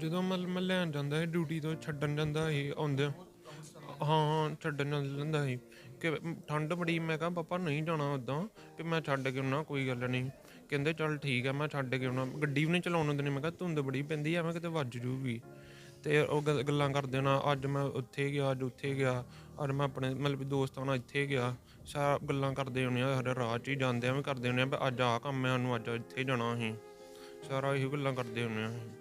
ਜਦੋਂ ਮਤਲਬ ਮੈਂ ਲੈਣ ਜਾਂਦਾ ਸੀ ਡਿਊਟੀ ਤੋਂ ਛੱਡਣ ਜਾਂਦਾ ਸੀ ਆਉਂਦੇ ਹਾਂ ਛੱਡਣ ਜਾਂਦਾ ਸੀ ਕਿ ਠੰਡ ਬੜੀ, ਮੈਂ ਕਿਹਾ, ਪਾਪਾ, ਨਹੀਂ ਜਾਣਾ ਉਦਾਂ ਕਿ ਮੈਂ ਛੱਡ ਕੇ ਆਉਣਾ, ਕੋਈ ਗੱਲ ਨਹੀਂ। ਕਹਿੰਦੇ, ਚੱਲ ਠੀਕ ਹੈ ਮੈਂ ਛੱਡ ਕੇ ਆਉਣਾ। ਗੱਡੀ ਵੀ ਨਹੀਂ ਚਲਾਉਣ ਦਿੰਦੇ ਮੈਂ ਕਿਹਾ, ਧੁੰਦ ਬੜੀ ਪੈਂਦੀ ਆ ਮੈਂ ਕਿਤੇ ਵੱਜ ਜੂਗੀ। ਤੇ ਉਹ ਗੱਲ- ਗੱਲਾਂ ਕਰਦੇ ਨਾ, ਅੱਜ ਮੈਂ ਉੱਥੇ ਗਿਆ, ਅੱਜ ਉੱਥੇ ਗਿਆ। ਅੱਜ ਮੈਂ ਆਪਣੇ ਮਤਲਬ ਵੀ ਦੋਸਤਾਂ ਨਾਲ ਇੱਥੇ ਗਿਆ। ਸਾਰਾ ਗੱਲਾਂ ਕਰਦੇ ਹੁੰਦੇ ਆ ਸਾਡੇ ਰਾਹ 'ਚ ਹੀ ਜਾਂਦੇ ਆ ਵੀ ਕਰਦੇ ਹੁੰਦੇ ਆ, ਵੀ ਅੱਜ ਆਹ ਕੰਮ ਹੈ ਸਾਨੂੰ ਅੱਜ ਇੱਥੇ ਜਾਣਾ ਅਸੀਂ। ਸਾਰਾ ਇਹੋ ਗੱਲਾਂ ਕਰਦੇ ਹੁੰਦੇ ਆ ਅਸੀਂ।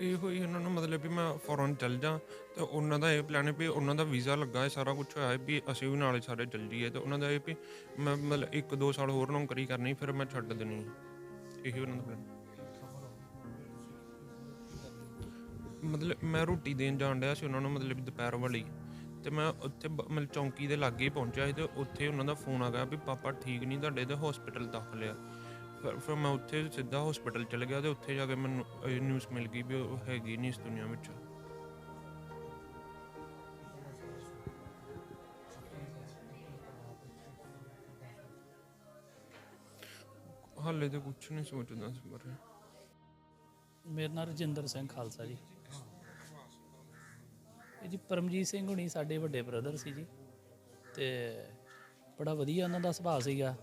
ਇਹੋ ਹੀ ਉਹਨਾਂ ਨੂੰ ਮਤਲਬ ਵੀ ਮੈਂ ਫੌਰਨ ਚੱਲ ਜਾ ਤੇ ਉਹਨਾਂ ਦਾ ਇਹ ਪਲਾਨ ਹੈ ਵੀ ਉਹਨਾਂ ਦਾ ਵੀਜ਼ਾ ਲੱਗਾ ਹੈ, ਸਾਰਾ ਕੁਝ ਹੋਇਆ ਹੈ ਵੀ ਅਸੀਂ ਵੀ ਨਾਲੇ ਸਾਰੇ ਚੱਲ ਜਾਈਏ ਤੇ ਉਹਨਾਂ ਦਾ ਇਹ ਵੀ ਮੈਂ ਮਤਲਬ ਇੱਕ ਦੋ ਸਾਲ ਹੋਰ ਨੌਕਰੀ ਕਰਨੀ, ਫਿਰ ਮੈਂ ਛੱਡ ਦੇਣੀ ਇਹੀ ਉਹਨਾਂ ਦਾ plan ਮਤਲਬ ਮੈਂ ਰੋਟੀ ਦੇਣ ਜਾਣ ਡਿਆ ਸੀ ਉਹਨਾਂ ਨੂੰ ਮਤਲਬ ਦੁਪਹਿਰ ਵਾਲੀ। ਤੇ ਮੈਂ ਉੱਥੇ ਬ- ਮਤਲਬ ਚੌਂਕੀ ਦੇ ਲਾਗੇ ਹੀ ਪਹੁੰਚਿਆ ਸੀ ਤੇ ਉੱਥੇ ਉਹਨਾਂ ਦਾ ਫੋਨ ਆ ਗਿਆ ਵੀ, ਪਾਪਾ ਠੀਕ ਨਹੀਂ ਤੁਹਾਡੇ, ਤੇ ਹਸਪੀਟਲ ਦਾਖਲ ਆ। ਫਿਰ ਮੈਂ ਉੱਥੇ ਸਿੱਧਾ ਹਸਪੀਟਲ ਚਲ ਗਿਆ ਤੇ ਉੱਥੇ ਜਾ ਕੇ ਮੈਨੂੰ ਨਿਊਜ਼ ਮਿਲ ਗਈ ਵੀ ਉਹ ਹੈਗੀ ਨਹੀਂ ਇਸ ਦੁਨੀਆ ਵਿੱਚ। ਹਾਲੇ ਤਾਂ ਕੁਝ ਨਹੀਂ ਸੋਚਦਾ ਇਸ ਬਾਰੇ। ਮੇਰਾ ਨਾਮ ਰਜਿੰਦਰ ਸਿੰਘ ਖਾਲਸਾ ਜੀ। ਇਹ ਜੀ ਪਰਮਜੀਤ ਸਿੰਘ ਹੁਣੀ ਸਾਡੇ ਵੱਡੇ ਬ੍ਰਦਰ ਸੀ ਜੀ। ਤੇ ਬੜਾ ਵਧੀਆ ਉਹਨਾਂ ਦਾ ਸੁਭਾਅ ਸੀਗਾ।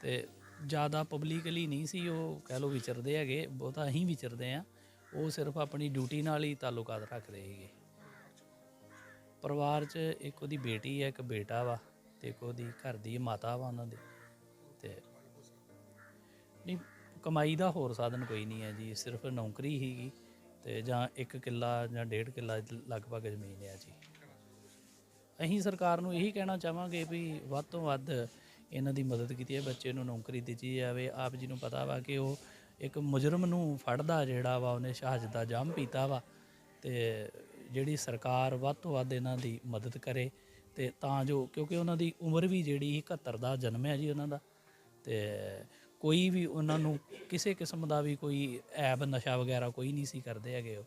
ਤੇ ਜ਼ਿਆਦਾ ਪਬਲਿਕਲੀ ਨਹੀਂ ਸੀ, ਉਹ ਕਹਿ ਲੋ ਵਿਚਰਦੇ ਹੈਗੇ, ਬਹੁਤਾ ਅਸੀਂ ਵਿਚਰਦੇ ਆ ਉਹ ਸਿਰਫ ਆਪਣੀ ਡਿਊਟੀ ਨਾਲ ਹੀ ਤਾਲੁਕਾਤ ਰੱਖਦੇ ਸੀਗੇ। ਪਰਿਵਾਰ 'ਚ ਇੱਕ ਉਹਦੀ ਬੇਟੀ ਹੈ, ਇੱਕ ਬੇਟਾ ਵਾ ਤੇ ਇੱਕ ਉਹਦੀ ਘਰ ਦੀ ਮਾਤਾ ਵਾ ਉਹਨਾਂ ਦੇ। ਤੇ ਨਹੀਂ, ਕਮਾਈ ਦਾ ਹੋਰ ਸਾਧਨ ਕੋਈ ਨਹੀਂ ਹੈ ਜੀ, ਸਿਰਫ ਨੌਕਰੀ ਹੀਗੀ ਤੇ ਜਾਂ ਇੱਕ ਕਿੱਲਾ ਜਾਂ ਡੇਢ ਕਿੱਲਾ ਲਗਭਗ ਜ਼ਮੀਨ ਹੈ ਜੀ। ਅਸੀਂ ਸਰਕਾਰ ਨੂੰ ਇਹੀ ਕਹਿਣਾ ਚਾਹਾਂਗੇ ਵੀ ਵੱਧ ਤੋਂ ਵੱਧ ਇਹਨਾਂ ਦੀ ਮਦਦ ਕੀਤੀ ਹੈ, ਬੱਚੇ ਨੂੰ ਨੌਕਰੀ ਦਿੱਤੀ ਜਾਵੇ। ਆਪ ਜੀ ਨੂੰ ਪਤਾ ਵਾ ਕਿ ਉਹ ਇੱਕ ਮੁਜਰਮ ਨੂੰ ਫੜਦਾ ਜਿਹੜਾ ਵਾ, ਉਹਨੇ ਸ਼ਹਾਦਤ ਦਾ ਜਾਮ ਪੀਤਾ ਵਾ। ਤੇ ਜਿਹੜੀ ਸਰਕਾਰ ਵੱਧ ਤੋਂ ਵੱਧ ਇਹਨਾਂ ਦੀ ਮਦਦ ਕਰੇ ਤੇ ਤਾਂ ਜੋ, ਕਿਉਂਕਿ ਉਹਨਾਂ ਦੀ ਉਮਰ ਵੀ ਜਿਹੜੀ 71 ਦਾ ਜਨਮ ਹੈ ਜੀ ਉਹਨਾਂ ਦਾ। ਤੇ ਕੋਈ ਵੀ ਉਹਨਾਂ ਨੂੰ ਕਿਸੇ ਕਿਸਮ ਦਾ ਵੀ ਕੋਈ ਐਬ, ਨਸ਼ਾ ਵਗੈਰਾ ਕੋਈ ਨਹੀਂ ਸੀ ਕਰਦੇ ਹੈਗੇ ਉਹ।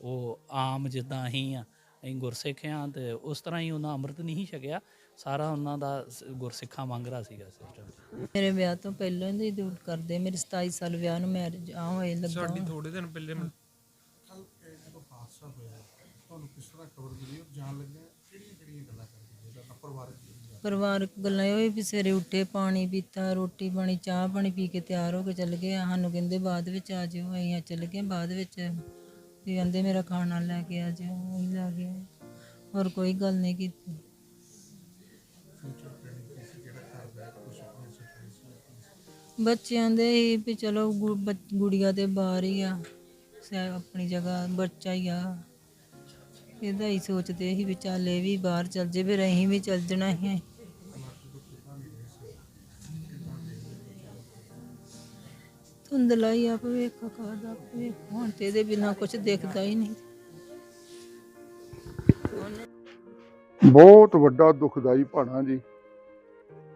ਉਹ ਆਮ ਜਿੱਦਾਂ ਅਸੀਂ ਆ, ਅਸੀਂ ਗੁਰਸਿੱਖ ਆ ਤੇ ਉਸ ਤਰ੍ਹਾਂ ਹੀ ਉਹਨਾਂ ਅੰਮ੍ਰਿਤ ਨਹੀਂ ਛਕਿਆ। ਸਾਰਾ ਉਹਨਾਂ ਦਾ ਸ- ਗੁਰਸਿੱਖਾਂ ਵਾਂਗਰਾ ਸੀਗਾ ਸਿਸਟਮ। ਮੇਰੇ ਵਿਆਹ ਤੋਂ ਪਹਿਲਾਂ ਦੀ ਦੂਰ ਕਰਦੇ ਮੇਰੇ 27 ਸਾਲ ਵਿਆਹ ਨੂੰ ਮੈਰਿਜ ਆ ਹੋਏ ਲੱਗਾ। ਸਾਡੀ ਥੋੜੇ ਦਿਨ ਪਹਿਲੇ ਮੈਂ- ਪਰਿਵਾਰਕ ਗੱਲਾਂ ਇਹ ਹੋਈ ਵੀ ਸਵੇਰੇ ਉੱਠੇ ਪਾਣੀ ਪੀਤਾ ਰੋਟੀ ਪਾਣੀ ਚਾਹ ਪਾਣੀ ਪੀ ਕੇ ਤਿਆਰ ਹੋ ਕੇ ਚੱਲ ਗਏ ਸਾਨੂੰ ਕਹਿੰਦੇ ਬਾਅਦ ਵਿੱਚ ਆ ਜਿਓ ਅਸੀਂ ਚੱਲ ਗਏ ਬਾਅਦ ਵਿੱਚ ਵੀ ਕਹਿੰਦੇ ਮੇਰਾ ਖਾਣਾ ਲੈ ਕੇ ਆ ਜਿਓ ਅਸੀਂ ਲੈ ਗਏ ਹੋਰ ਕੋਈ ਗੱਲ ਨਹੀਂ ਕੀਤੀ। ਫਿਊਚਰ ਪਲਾਨਿੰਗ ਕੀ ਕਿਹੜਾ ਘਰ ਕੁਝ ਆਪਣੇ ਸੁਪਨੇ ਸੀ ਬੱਚਿਆਂ ਦੇ ਹੀ ਵੀ ਚਲੋ ਗੁੜੀਆ ਤੇ ਬਾਹਰ ਹੀ ਆ। ਸੈ ਆਪਣੀ ਜਗ੍ਹਾ, ਬੱਚਾ ਹੀ ਆ। ਇਹਦਾ ਹੀ ਸੋਚਦੇ ਸੀ ਵੀ ਚੱਲ ਇਹ ਵੀ ਬਾਹਰ ਚੱਲ ਜੇ ਫਿਰ ਅਸੀਂ ਵੀ ਚੱਲ ਜਾਣਾ ਹੀ ਧੁੰਦਲਾ ਹੀ ਆ, ਭਵੇਖ ਖਾਦਾ ਭਵੇਖ? ਹੁਣ ਤੇ ਇਹਦੇ ਬਿਨਾ ਕੁਝ ਦਿਖਦਾ ਹੀ ਨਹੀਂ। ਬਹੁਤ ਵੱਡਾ ਦੁਖਦਾਈ ਭਾਣਾ ਜੀ,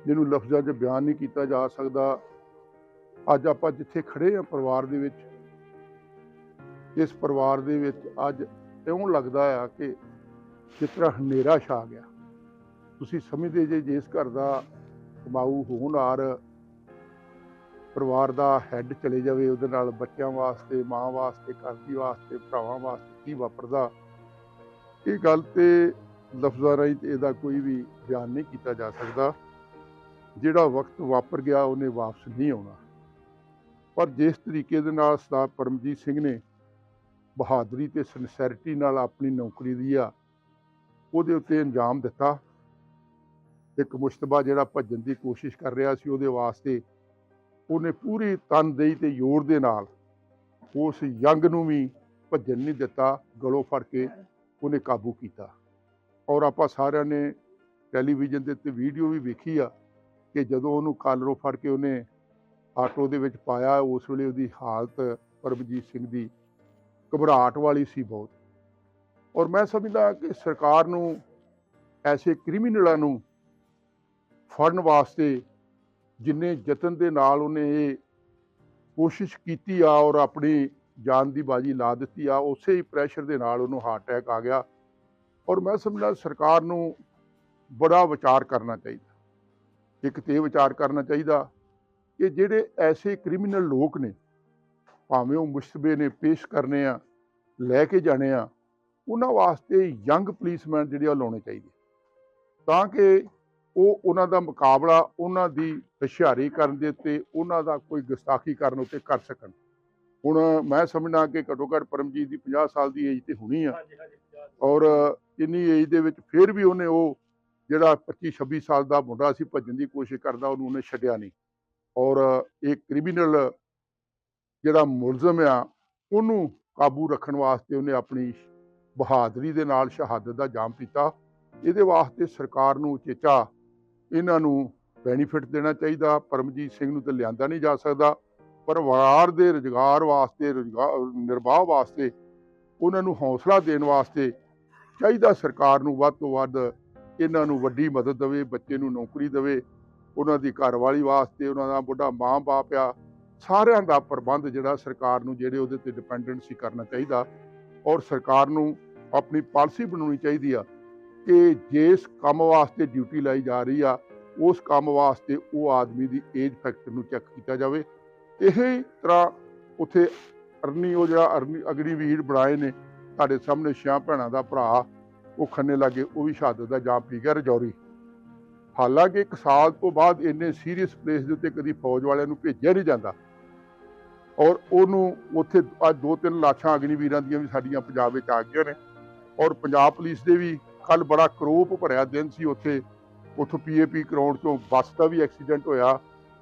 ਜਿਹਨੂੰ ਲਫ਼ਜ਼ਾਂ 'ਚ ਬਿਆਨ ਨਹੀਂ ਕੀਤਾ ਜਾ ਸਕਦਾ। ਅੱਜ ਆਪਾਂ ਜਿੱਥੇ ਖੜੇ ਆ ਪਰਿਵਾਰ ਦੇ ਵਿੱਚ, ਇਸ ਪਰਿਵਾਰ ਦੇ ਵਿੱਚ ਅੱਜ ਇਉਂ ਲੱਗਦਾ ਆ ਕਿ ਜਿਸ ਤਰ੍ਹਾਂ ਹਨੇਰਾ ਛਾ ਗਿਆ। ਤੁਸੀਂ ਸਮਝਦੇ ਜੇ ਜਿਸ ਘਰ ਦਾ ਕਮਾਊ ਹੋਣਹਾਰ ਪਰਿਵਾਰ ਦਾ ਹੈੱਡ ਚਲੇ ਜਾਵੇ ਉਹਦੇ ਨਾਲ ਬੱਚਿਆਂ ਵਾਸਤੇ, ਮਾਂ ਵਾਸਤੇ, ਘਰ ਦੀ ਵਾਸਤੇ, ਭਰਾਵਾਂ ਵਾਸਤੇ ਕੀ ਵਾਪਰਦਾ। ਇਹ ਗੱਲ ਤੇ ਲਫ਼ਜ਼ਾਂ ਰਾਹੀਂ ਤੇ ਇਹਦਾ ਕੋਈ ਵੀ ਬਿਆਨ ਨਹੀਂ ਕੀਤਾ ਜਾ ਸਕਦਾ। ਜਿਹੜਾ ਵਕਤ ਵਾਪਰ ਗਿਆ, ਉਹਨੇ ਵਾਪਸ ਨਹੀਂ ਆਉਣਾ। ਪਰ ਜਿਸ ਤਰੀਕੇ ਦੇ ਨਾਲ ਸਰਦਾਰ ਪਰਮਜੀਤ ਸਿੰਘ ਨੇ ਬਹਾਦਰੀ ਤੇ ਸਿਨਸੈਰਿਟੀ ਨਾਲ ਆਪਣੀ ਨੌਕਰੀ ਦੀ ਆ, ਉਹਦੇ ਉੱਤੇ ਅੰਜਾਮ ਦਿੱਤਾ। ਇੱਕ ਮੁਸ਼ਤਬਾ ਜਿਹੜਾ ਭੱਜਣ ਦੀ ਕੋਸ਼ਿਸ਼ ਕਰ ਰਿਹਾ ਸੀ, ਉਹਦੇ ਵਾਸਤੇ ਉਹਨੇ ਪੂਰੀ ਤਨਦੇਹੀ ਤੇ ਜ਼ੋਰ ਦੇ ਨਾਲ ਉਸ ਯੰਗ ਨੂੰ ਵੀ ਭੱਜਣ ਨਹੀਂ ਦਿੱਤਾ, ਗਲੋਂ ਫੜ ਕੇ ਉਹਨੇ ਕਾਬੂ ਕੀਤਾ। ਔਰ ਆਪਾਂ ਸਾਰਿਆਂ ਨੇ ਟੈਲੀਵਿਜ਼ਨ ਦੇ ਉੱਤੇ ਵੀਡੀਓ ਵੀ ਵੇਖੀ ਆ ਕਿ ਜਦੋਂ ਉਹਨੂੰ ਕਾਲਰੋਂ ਫੜ ਕੇ ਉਹਨੇ ਆਟੋ ਦੇ ਵਿੱਚ ਪਾਇਆ, ਉਸ ਵੇਲੇ ਉਹਦੀ ਹਾਲਤ ਪਰਮਜੀਤ ਸਿੰਘ ਦੀ ਘਬਰਾਹਟ ਵਾਲੀ ਸੀ ਬਹੁਤ। ਔਰ ਮੈਂ ਸਮਝਦਾ ਕਿ ਸਰਕਾਰ ਨੂੰ, ਐਸੇ ਕ੍ਰਿਮੀਨਲਾਂ ਨੂੰ ਫੜਨ ਵਾਸਤੇ ਜਿੰਨੇ ਯਤਨ ਦੇ ਨਾਲ ਉਹਨੇ ਇਹ ਕੋਸ਼ਿਸ਼ ਕੀਤੀ ਆ ਔਰ ਆਪਣੀ ਜਾਨ ਦੀ ਬਾਜੀ ਲਾ ਦਿੱਤੀ ਆ, ਉਸੇ ਹੀ ਪ੍ਰੈਸ਼ਰ ਦੇ ਨਾਲ ਉਹਨੂੰ ਹਾਰਟ ਅਟੈਕ ਆ ਗਿਆ। ਔਰ ਮੈਂ ਸਮਝਦਾ ਸਰਕਾਰ ਨੂੰ ਬੜਾ ਵਿਚਾਰ ਕਰਨਾ ਚਾਹੀਦਾ। ਇੱਕ ਤੇ ਇਹ ਵਿਚਾਰ ਕਰਨਾ ਚਾਹੀਦਾ ਕਿ ਜਿਹੜੇ ਐਸੇ ਕ੍ਰਿਮੀਨਲ ਲੋਕ ਨੇ, ਭਾਵੇਂ ਉਹ ਮੁਸ਼ਤਬੇ ਨੇ, ਪੇਸ਼ ਕਰਨੇ ਆ, ਲੈ ਕੇ ਜਾਣੇ ਆ, ਉਹਨਾਂ ਵਾਸਤੇ ਯੰਗ ਪੁਲਿਸਮੈਨ ਜਿਹੜੇ ਆ ਉਹ ਲਾਉਣੇ ਚਾਹੀਦੇ। ਤਾਂ ਕਿ ਉਹ ਉਹਨਾਂ ਦਾ ਮੁਕਾਬਲਾ, ਉਹਨਾਂ ਦੀ ਹੁਸ਼ਿਆਰੀ ਕਰਨ ਦੇ ਉੱਤੇ, ਉਹਨਾਂ ਦਾ ਕੋਈ ਗੁਸਤਾਖੀ ਕਰਨ ਉੱਤੇ ਕਰ ਸਕਣ। ਹੁਣ ਮੈਂ ਸਮਝਣਾ ਕਿ ਘੱਟੋ ਘੱਟ ਪਰਮਜੀਤ ਦੀ 50 ਸਾਲ ਦੀ ਏਜ ਤੇ ਹੋਣੀ ਆ। ਔਰ ਇੰਨੀ ਏਜ ਦੇ ਵਿੱਚ ਫਿਰ ਵੀ ਉਹਨੇ ਉਹ ਜਿਹੜਾ 25 26 ਸਾਲ ਦਾ ਮੁੰਡਾ ਸੀ ਭੱਜਣ ਦੀ ਕੋਸ਼ਿਸ਼ ਕਰਦਾ, ਉਹਨੂੰ ਉਹਨੇ ਛੱਡਿਆ ਨਹੀਂ। ਔਰ ਇਹ ਕ੍ਰਿਮੀਨਲ ਜਿਹੜਾ ਮੁਲਜ਼ਮ ਆ, ਉਹਨੂੰ ਕਾਬੂ ਰੱਖਣ ਵਾਸਤੇ ਉਹਨੇ ਆਪਣੀ ਬਹਾਦਰੀ ਦੇ ਨਾਲ ਸ਼ਹਾਦਤ ਦਾ ਜਾਮ ਪੀਤਾ। ਇਹਦੇ ਵਾਸਤੇ ਸਰਕਾਰ ਨੂੰ ਉਚੇਚਾ ਇਹਨਾਂ ਨੂੰ ਬੈਨੀਫਿਟ ਦੇਣਾ ਚਾਹੀਦਾ। ਪਰਮਜੀਤ ਸਿੰਘ ਨੂੰ ਤਾਂ ਲਿਆਂਦਾ ਨਹੀਂ ਜਾ ਸਕਦਾ। ਪਰਿਵਾਰ ਦੇ ਰੁਜ਼ਗਾਰ ਵਾਸਤੇ, ਰੁਜ਼ਗਾਰ, ਨਿਰਵਾਹ ਵਾਸਤੇ, ਉਹਨਾਂ ਨੂੰ ਹੌਸਲਾ ਦੇਣ ਵਾਸਤੇ ਚਾਹੀਦਾ ਸਰਕਾਰ ਨੂੰ ਵੱਧ ਤੋਂ ਵੱਧ ਇਹਨਾਂ ਨੂੰ ਵੱਡੀ ਮਦਦ ਦੇਵੇ, ਬੱਚੇ ਨੂੰ ਨੌਕਰੀ ਦੇਵੇ, ਉਹਨਾਂ ਦੀ ਘਰਵਾਲੀ ਵਾਸਤੇ ਉਹਨਾਂ ਦਾ ਬੁੱਢਾ ਮਾਂ-ਬਾਪ ਆ, ਸਾਰਿਆਂ ਦਾ ਪ੍ਰਬੰਧ ਜਿਹੜਾ ਸਰਕਾਰ ਨੂੰ ਜਿਹੜੇ ਉਹਦੇ ਤੇ ਡਿਪੈਂਡੈਂਟ ਸੀ ਕਰਨਾ ਚਾਹੀਦਾ ਔਰ ਸਰਕਾਰ ਨੂੰ ਆਪਣੀ ਪਾਲਿਸੀ ਬਣਾਉਣੀ ਚਾਹੀਦੀ ਆ ਕਿ ਜਿਸ ਕੰਮ ਵਾਸਤੇ ਡਿਊਟੀ ਲਾਈ ਜਾ ਰਹੀ ਆ, ਉਸ ਕੰਮ ਵਾਸਤੇ ਉਹ ਆਦਮੀ ਦੀ ਏਜ ਫੈਕਟਰ ਨੂੰ ਚੈੱਕ ਕੀਤਾ ਜਾਵੇ। ਇਸੇ ਤਰ੍ਹਾਂ ਉੱਥੇ ਅਰਨੀ, ਉਹ ਜਿਹੜਾ ਅਰਨੀ ਅਗਨੀਵੀਰ ਬਣਾਏ ਨੇ ਤੁਹਾਡੇ ਸਾਹਮਣੇ ਛਿਆਂ ਭੈਣਾਂ ਦਾ ਭਰਾ, ਉਹ ਖੰਨੇ ਲਾਗੇ, ਉਹ ਵੀ ਸ਼ਹਾਦਤ ਦਾ ਜਾਮ ਪੀ ਗਿਆ ਰਜੌਰੀ। ਹਾਲਾਂਕਿ ਇੱਕ ਸਾਲ ਤੋਂ ਬਾਅਦ ਇੰਨੇ ਸੀਰੀਅਸ ਪਲੇਸ ਦੇ ਉੱਤੇ ਕਦੀ ਫੌਜ ਵਾਲਿਆਂ ਨੂੰ ਭੇਜਿਆ ਨਹੀਂ ਜਾਂਦਾ। ਔਰ ਉਹਨੂੰ ਉੱਥੇ ਅੱਜ ਦੋ ਤਿੰਨ ਲਾਸ਼ਾਂ ਅਗਨੀਵੀਰਾਂ ਦੀਆਂ ਵੀ ਸਾਡੀਆਂ ਪੰਜਾਬ ਵਿੱਚ ਆ ਗਈਆਂ ਨੇ। ਔਰ ਪੰਜਾਬ ਪੁਲਿਸ ਦੇ ਵੀ ਕੱਲ ਬੜਾ ਕਰੋਪ ਭਰਿਆ ਦਿਨ ਸੀ ਉੱਥੇ। ਉੱਥੋਂ ਪੀਏਪੀ ਗਰਾਊਂਡ ਤੋਂ ਬੱਸ ਦਾ ਵੀ ਐਕਸੀਡੈਂਟ ਹੋਇਆ।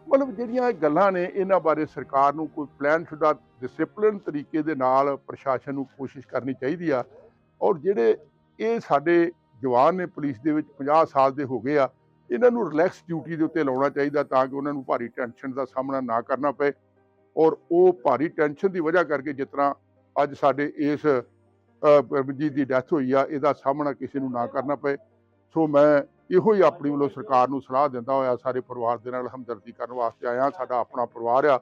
ਮਤਲਬ ਜਿਹੜੀਆਂ ਇਹ ਗੱਲਾਂ ਨੇ ਇਹਨਾਂ ਬਾਰੇ ਸਰਕਾਰ ਨੂੰ ਕੋਈ ਪਲਾਨ ਸ਼ੁਦਾ ਡਿਸਪਲਿਨ ਤਰੀਕੇ ਦੇ ਨਾਲ ਪ੍ਰਸ਼ਾਸਨ ਨੂੰ ਕੋਸ਼ਿਸ਼ ਕਰਨੀ ਚਾਹੀਦੀ ਆ। ਔਰ ਜਿਹੜੇ ਇਹ ਸਾਡੇ ਜਵਾਨ ਨੇ ਪੁਲਿਸ ਦੇ ਵਿੱਚ 50 ਸਾਲ ਦੇ ਹੋ ਗਏ ਆ ਇਹਨਾਂ ਨੂੰ ਰਿਲੈਕਸ ਡਿਊਟੀ ਦੇ ਉੱਤੇ ਲਾਉਣਾ ਚਾਹੀਦਾ ਤਾਂ ਕਿ ਉਹਨਾਂ ਨੂੰ ਭਾਰੀ ਟੈਨਸ਼ਨ ਦਾ ਸਾਹਮਣਾ ਨਾ ਕਰਨਾ ਪਏ। ਔਰ ਉਹ ਭਾਰੀ ਟੈਨਸ਼ਨ ਦੀ ਵਜ੍ਹਾ ਕਰਕੇ ਜਿਸ ਤਰ੍ਹਾਂ ਅੱਜ ਸਾਡੇ ਇਸ ਅ, ਪਰਮਜੀਤ ਦੀ ਡੈਥ ਹੋਈ ਆ ਇਹਦਾ ਸਾਹਮਣਾ ਕਿਸੇ ਨੂੰ ਨਾ ਕਰਨਾ ਪਏ। ਸੋ ਮੈਂ ਇਹੋ ਹੀ ਆਪਣੀ ਵੱਲੋਂ ਸਰਕਾਰ ਨੂੰ ਸਲਾਹ ਦਿੰਦਾ ਹੋਇਆ, ਸਾਰੇ ਪਰਿਵਾਰ ਦੇ ਨਾਲ ਹਮਦਰਦੀ ਕਰਨ ਵਾਸਤੇ ਆਇਆ, ਸਾਡਾ ਆਪਣਾ ਪਰਿਵਾਰ ਆ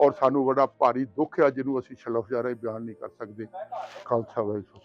ਔਰ ਸਾਨੂੰ ਬੜਾ ਭਾਰੀ ਦੁੱਖ ਆ ਜਿਹਨੂੰ ਅਸੀਂ ਸ਼ਲਫ ਬਿਆਨ ਨਹੀਂ ਕਰ ਸਕਦੇ। ਖਾਲਸਾ ਵਾਹਿਗੁਰੂ।